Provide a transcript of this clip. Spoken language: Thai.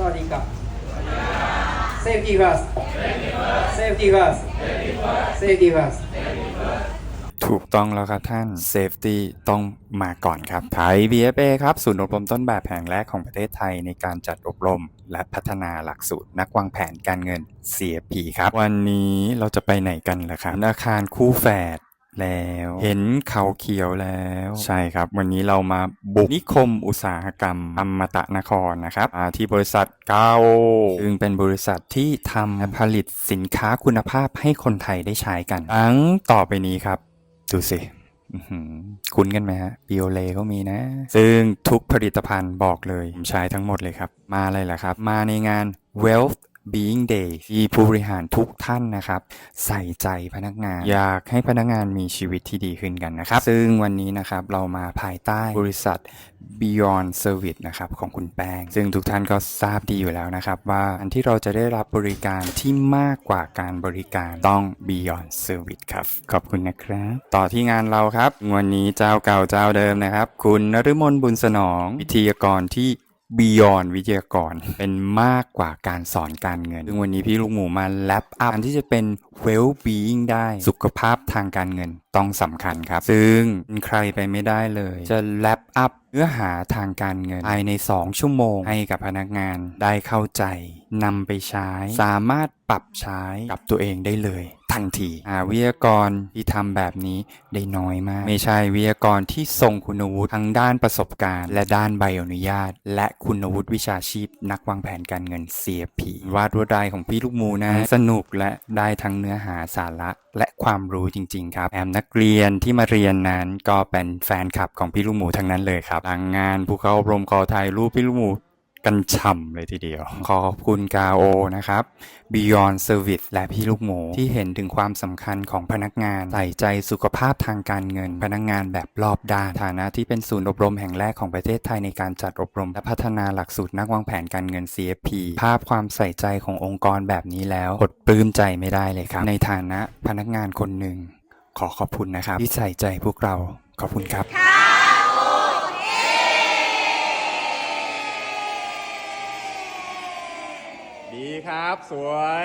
สวัสดีครับ Safety first Safety first Safety first ถูกต้องแล้วครับท่าน Safety ต้องมาก่อนครับ ไทย BFA ครับ ศูนย์อบรมต้นแบบแห่งแรกของประเทศไทยในการจัดอบรม และพัฒนาหลักสูตรนักวางแผนการเงิน CFP ครับ วันนี้เราจะไปไหนกันล่ะครับอาคารคู่แฝด แล้ว เห็นเขาเขียวแล้ว ใช่ครับ วันนี้เรามาบุกนิคมอุตสาหกรรมอมตะนครนะครับอ่าที่บริษัทเก้าซึ่งเป็นบริษัทที่ทำและผลิตสินค้าคุณภาพให้คนไทยได้ใช้กันทั้งต่อไปนี้ครับ ดูสิอื้อหือคุ้นกันไหมฮะบิโอเลก็มีนะ ซึ่งทุกผลิตภัณฑ์บอกเลย ผมใช้ทั้งหมดเลยครับ มาเลยแหละครับ มาในงาน Wealth Being Day ที่ผู้บริหารทุกท่านนะครับ ใส่ใจพนักงาน อยากให้พนักงานมีชีวิตที่ดีขึ้นกันนะครับ ซึ่งวันนี้นะครับเรามาภายใต้บริษัท Beyond Service นะครับของคุณแป้ง ซึ่งทุกท่านก็ทราบดีอยู่แล้วนะครับ ว่าอันที่เราจะได้รับบริการที่มากกว่าการบริการต้อง Beyond Service ครับ ขอบคุณนะครับ ต่อที่งานเราครับ วันนี้เจ้าเก่าเจ้าเดิมนะครับ คุณนฤมลบุญสนอง วิทยากรที่ b e y o n วิทยากร เป็นมากกว่าการสอนการเงิน ซึ่งวันนี้พี่ลูกหมูมาแลปอัพอันที่จะเป็น well being ได้สุขภาพทางการเงินต้องสำคัญครับ ซึ่งใครไปไม่ได้เลย จะแลปอัพเนื้อหาทางการเงินภายใน 2 ชั่วโมงให้กับพนักงานได้เข้าใจนำไปใช้ สามารถปรับใช้กับตัวเองได้เลย ทันทีวิทยากรที่ทำแบบนี้ได้น้อยมาก ไม่ใช่วิทยากรที่ทรงคุณวุฒิทั้งด้านประสบการณ์ และด้านใบอนุญาต และคุณวุฒิวิชาชีพ นักวางแผนการเงิน CFP วาดรวดลายของพี่ลูกหมูนะ สนุกและได้ทั้งเนื้อหาสาระและความรู้จริง ๆ ครับแอมนักเรียนที่มาเรียนนั้นก็เป็นแฟนคลับของพี่ลูกหมูทั้งนั้นเลยครับหลังงานผู้เข้าอบรมขอถ่ายรูปพี่ลูกหมู กันฉ่ำเลยทีเดียว ขอบคุณกาโอนะครับ Beyond Service และพี่ลูกหมูที่เห็นถึงความสำคัญของพนักงาน ใส่ใจสุขภาพทางการเงิน พนักงานแบบรอบด้านฐานะที่เป็นศูนย์อบรมแห่งแรกของประเทศไทยในการจัดอบรม และพัฒนาหลักสูตรนักวางแผนการเงิน CFP ภาพความใส่ใจขององค์กรแบบนี้แล้วอดปลื้มใจไม่ได้เลยครับ ในฐานะพนักงานคนหนึ่งขอขอบคุณนะครับที่ใส่ใจพวกเราขอบคุณครับ ดีครับ สวย